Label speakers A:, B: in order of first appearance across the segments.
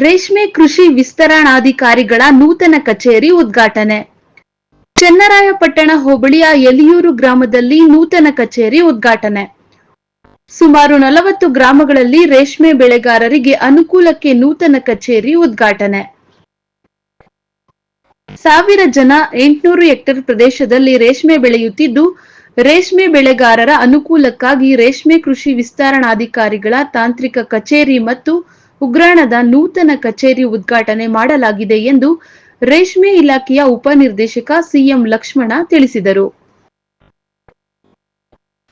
A: ರೇಷ್ಮೆ ಕೃಷಿ ವಿಸ್ತರಣಾಧಿಕಾರಿಗಳ ನೂತನ ಕಚೇರಿ ಉದ್ಘಾಟನೆ. ಚನ್ನರಾಯಪಟ್ಟಣ ಹೋಬಳಿಯ ಎಲಿಯೂರು ಗ್ರಾಮದಲ್ಲಿ ನೂತನ ಕಚೇರಿ ಉದ್ಘಾಟನೆ. ಸುಮಾರು ನಲವತ್ತು ಗ್ರಾಮಗಳಲ್ಲಿ ರೇಷ್ಮೆ ಬೆಳೆಗಾರರಿಗೆ ಅನುಕೂಲಕ್ಕೆ ನೂತನ ಕಚೇರಿ ಉದ್ಘಾಟನೆ. ಸಾವಿರ ಜನ ಎಂಟುನೂರು ಹೆಕ್ಟೇರ್ ಪ್ರದೇಶದಲ್ಲಿ ರೇಷ್ಮೆ ಬೆಳೆಯುತ್ತಿದ್ದು, ರೇಷ್ಮೆ ಬೆಳೆಗಾರರ ಅನುಕೂಲಕ್ಕಾಗಿ ರೇಷ್ಮೆ ಕೃಷಿ ವಿಸ್ತರಣಾಧಿಕಾರಿಗಳ ತಾಂತ್ರಿಕ ಕಚೇರಿ ಮತ್ತು ಉಗ್ರಾಣದ ನೂತನ ಕಚೇರಿ ಉದ್ಘಾಟನೆ ಮಾಡಲಾಗಿದೆ ಎಂದು ರೇಷ್ಮೆ ಇಲಾಖೆಯ ಉಪನಿರ್ದೇಶಕ ಸಿಎಂ ಲಕ್ಷ್ಮಣ ತಿಳಿಸಿದರು.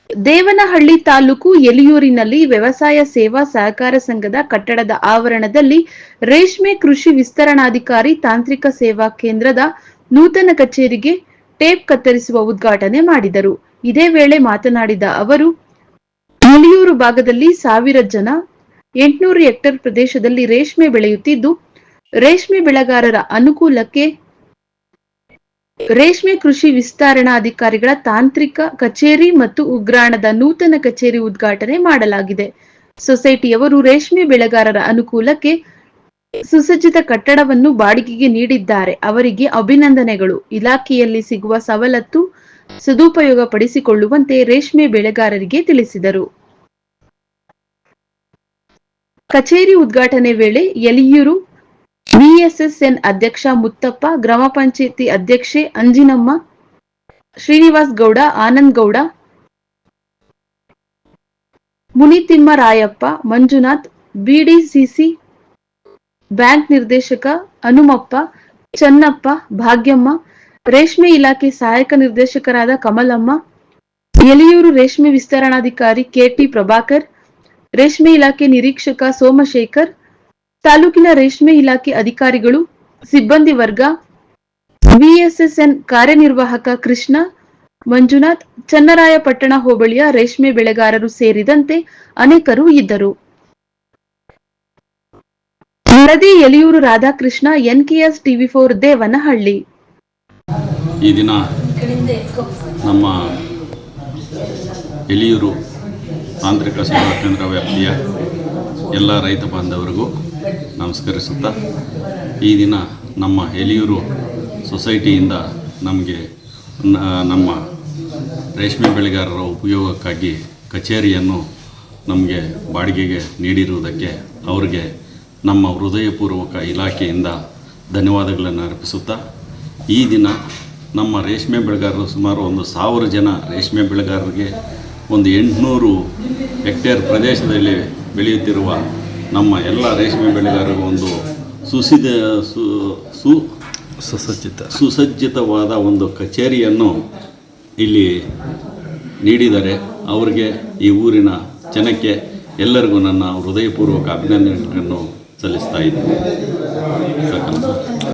A: ದೇವನಹಳ್ಳಿ ತಾಲೂಕು ಎಲಿಯೂರಿನಲ್ಲಿ ವ್ಯವಸಾಯ ಸೇವಾ ಸಹಕಾರ ಸಂಘದ ಕಟ್ಟಡದ ಆವರಣದಲ್ಲಿ ರೇಷ್ಮೆ ಕೃಷಿ ವಿಸ್ತರಣಾಧಿಕಾರಿ ತಾಂತ್ರಿಕ ಸೇವಾ ಕೇಂದ್ರದ ನೂತನ ಕಚೇರಿಗೆ ಟೇಪ್ ಕತ್ತರಿಸುವ ಉದ್ಘಾಟನೆ ಮಾಡಿದರು. ಇದೇ ವೇಳೆ ಮಾತನಾಡಿದ ಅವರು ಎಲಿಯೂರು ಭಾಗದಲ್ಲಿ ಸಾವಿರ ಜನ ಎಂಟುನೂರು ಹೆಕ್ಟೇರ್ ಪ್ರದೇಶದಲ್ಲಿ ರೇಷ್ಮೆ ಬೆಳೆಯುತ್ತಿದ್ದು, ರೇಷ್ಮೆ ಬೆಳೆಗಾರರ ಅನುಕೂಲಕ್ಕೆ ರೇಷ್ಮೆ ಕೃಷಿ ವಿಸ್ತರಣಾ ಅಧಿಕಾರಿಗಳ ತಾಂತ್ರಿಕ ಕಚೇರಿ ಮತ್ತು ಉಗ್ರಾಣದ ನೂತನ ಕಚೇರಿ ಉದ್ಘಾಟನೆ ಮಾಡಲಾಗಿದೆ. ಸೊಸೈಟಿಯವರು ರೇಷ್ಮೆ ಬೆಳೆಗಾರರ ಅನುಕೂಲಕ್ಕೆ ಸುಸಜ್ಜಿತ ಕಟ್ಟಡವನ್ನು ಬಾಡಿಗೆಗೆ ನೀಡಿದ್ದಾರೆ. ಅವರಿಗೆ ಅಭಿನಂದನೆಗಳು. ಇಲಾಖೆಯಲ್ಲಿ ಸಿಗುವ ಸವಲತ್ತು ಸದುಪಯೋಗ ಪಡಿಸಿಕೊಳ್ಳುವಂತೆ ರೇಷ್ಮೆ ಬೆಳೆಗಾರರಿಗೆ ತಿಳಿಸಿದರು. ಕಚೇರಿ ಉದ್ಘಾಟನೆ ವೇಳೆ ಯಲಿಯೂರು ವಿಎಸ್ಎಸ್ಎನ್ ಅಧ್ಯಕ್ಷ ಮುತ್ತಪ್ಪ, ಗ್ರಾಮ ಪಂಚಾಯಿತಿ ಅಧ್ಯಕ್ಷೆ ಅಂಜಿನಮ್ಮ, ಶ್ರೀನಿವಾಸ್ ಗೌಡ, ಆನಂದ್ ಗೌಡ ಮುನಿತಿಮ್ಮರಾಯಪ್ಪ ಮಂಜುನಾಥ್, ಬಿಡಿಸಿಸಿ ಬ್ಯಾಂಕ್ ನಿರ್ದೇಶಕ ಹನುಮಪ್ಪ, ಚನ್ನಪ್ಪ, ಭಾಗ್ಯಮ್ಮ, ರೇಷ್ಮೆ ಇಲಾಖೆ ಸಹಾಯಕ ನಿರ್ದೇಶಕರಾದ ಕಮಲಮ್ಮ, ಎಲಿಯೂರು ರೇಷ್ಮೆ ವಿಸ್ತರಣಾಧಿಕಾರಿ ಕೆಟಿ ಪ್ರಭಾಕರ್ ರೇಷ್ಮೆ ಇಲಾಖೆ ನಿರೀಕ್ಷಕ ಸೋಮಶೇಖರ್, ತಾಲೂಕಿನ ರೇಷ್ಮೆ ಇಲಾಖೆ ಅಧಿಕಾರಿಗಳು, ಸಿಬ್ಬಂದಿ ವರ್ಗ, ವಿಎಸ್ಎಸ್ಎನ್ ಕಾರ್ಯನಿರ್ವಾಹಕ ಕೃಷ್ಣ, ಮಂಜುನಾಥ್, ಚನ್ನರಾಯಪಟ್ಟಣ ಹೋಬಳಿಯ ರೇಷ್ಮೆ ಬೆಳೆಗಾರರು ಸೇರಿದಂತೆ ಅನೇಕರು ಇದ್ದರು. ವರದಿ Eliyur Radhakrishna, NKS TV four Devanahalli.
B: ಈ ದಿನ ನಮ್ಮ ಎಲಿಯೂರು ತಾಂತ್ರಿಕ ಸೇವಾ ಕೇಂದ್ರ ವ್ಯಾಪ್ತಿಯ ಎಲ್ಲ ರೈತ ಬಾಂಧವರಿಗೂ ನಮಸ್ಕರಿಸುತ್ತಾ, ಈ ದಿನ ನಮ್ಮ ಎಲಿಯೂರು ಸೊಸೈಟಿಯಿಂದ ನಮಗೆ ನಮ್ಮ ರೇಷ್ಮೆ ಬೆಳೆಗಾರರ ಉಪಯೋಗಕ್ಕಾಗಿ ಕಚೇರಿಯನ್ನು ನಮಗೆ ಬಾಡಿಗೆಗೆ ನೀಡಿರುವುದಕ್ಕೆ ಅವರಿಗೆ ನಮ್ಮ ಹೃದಯಪೂರ್ವಕ ಇಲಾಖೆಯಿಂದ ಧನ್ಯವಾದಗಳನ್ನು ಅರ್ಪಿಸುತ್ತಾ, ಈ ದಿನ ನಮ್ಮ ರೇಷ್ಮೆ ಬೆಳೆಗಾರರು ಸುಮಾರು ಒಂದು ಸಾವಿರ ಜನ ರೇಷ್ಮೆ ಬೆಳೆಗಾರರಿಗೆ ಒಂದು ಎಂಟುನೂರು ಹೆಕ್ಟೇರ್ ಪ್ರದೇಶದಲ್ಲಿ ಬೆಳೆಯುತ್ತಿರುವ ನಮ್ಮ ಎಲ್ಲ ರೇಷ್ಮೆ ಬೆಳೆಗಾರರಿಗೂ ಒಂದು ಸುಸಿದ ಸು ಸು
C: ಸುಸಜ್ಜಿತ.
B: ಸುಸಜ್ಜಿತವಾದ ಒಂದು ಕಚೇರಿಯನ್ನು ಇಲ್ಲಿ ನೀಡಿದರೆ ಅವರಿಗೆ ಈ ಊರಿನ ಜನಕ್ಕೆ ಎಲ್ಲರಿಗೂ ನನ್ನ ಹೃದಯಪೂರ್ವಕ ಅಭಿನಂದನೆಗಳನ್ನು ಸಲ್ಲಿಸ್ತಾ ಇದ್ದೀನಿ.